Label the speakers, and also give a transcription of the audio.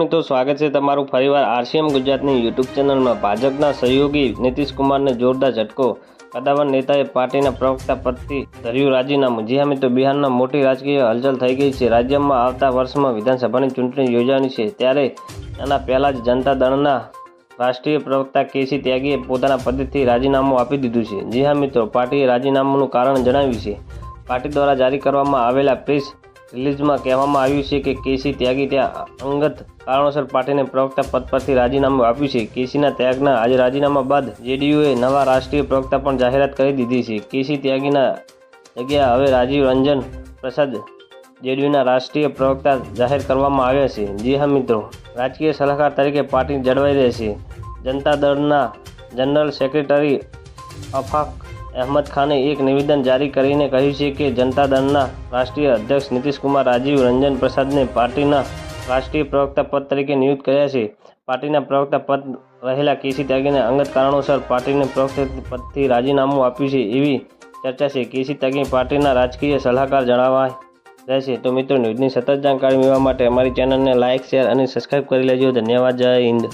Speaker 1: મિત્રો, સ્વાગત છે તમારું ફરીવાર આરસીએમ ગુજરાતની યુટ્યુબ ચેનલમાં. ભાજપના સહયોગી નીતિશ કુમારને જોરદાર ઝટકો. કદાવર નેતાએ પાર્ટીના પ્રવક્તા પદથી ધર્યું રાજીનામું. જી હા, મિત્રો બિહારમાં મોટી રાજકીય હલચલ થઈ ગઈ છે. રાજ્યમાં આવતા વર્ષમાં વિધાનસભાની ચૂંટણી યોજાની છે. ત્યારે એના પહેલાં જ જનતા દળના રાષ્ટ્રીય પ્રવક્તા કેસી ત્યાગીએ પોતાના પદેથી રાજીનામું આપી દીધું છે. જી હા, મિત્રો, પાર્ટીએ રાજીનામાનું કારણ જણાવ્યું છે. પાર્ટી દ્વારા જારી કરવામાં આવેલા પ્રેસ રિલીઝમાં કહેવામાં આવ્યું છે કે કેસી ત્યાગી ત્યાં અંગત કારણોસર પાર્ટીને પ્રવક્તા પદ પરથી રાજીનામું આપ્યું છે. કેસીના ત્યાગના આજે રાજીનામા બાદ જેડીયુએ નવા રાષ્ટ્રીય પ્રવક્તા પણ જાહેરાત કરી દીધી છે. કેસી ત્યાગીના જગ્યા હવે રાજીવ રંજન પ્રસાદ જેડીયુના રાષ્ટ્રીય પ્રવક્તા જાહેર કરવામાં આવ્યા છે. જી હા, મિત્રો. રાજકીય સલાહકાર તરીકે પાર્ટી જળવાઈ રહેશે. જનતા દળના જનરલ સેક્રેટરી અફાક અહેમદ ખાને એક નિવેદન જારી કરીને કહ્યું છે કે જનતા દળના રાષ્ટ્રીય અધ્યક્ષ નીતિશકુમાર રાજીવ રંજન પ્રસાદને પાર્ટીના રાષ્ટ્રીય પ્રવક્તા પદ તરીકે નિયુક્ત કર્યા છે. પાર્ટીના પ્રવક્તા પદ રહેલા કેસી ત્યાગીને અંગત કારણોસર પાર્ટીને પ્રવક્તા પદથી રાજીનામું આપ્યું છે એવી ચર્ચા છે. કેસી ત્યાગી પાર્ટીના રાજકીય સલાહકાર જણાવાય રહેશે તો મિત્રો, ન્યૂઝની સતત જાણકારી મેળવવા માટે અમારી ચેનલને લાઇક, શેર અને સબસ્ક્રાઇબ કરી લેજો. ધન્યવાદ. જય હિન્દ.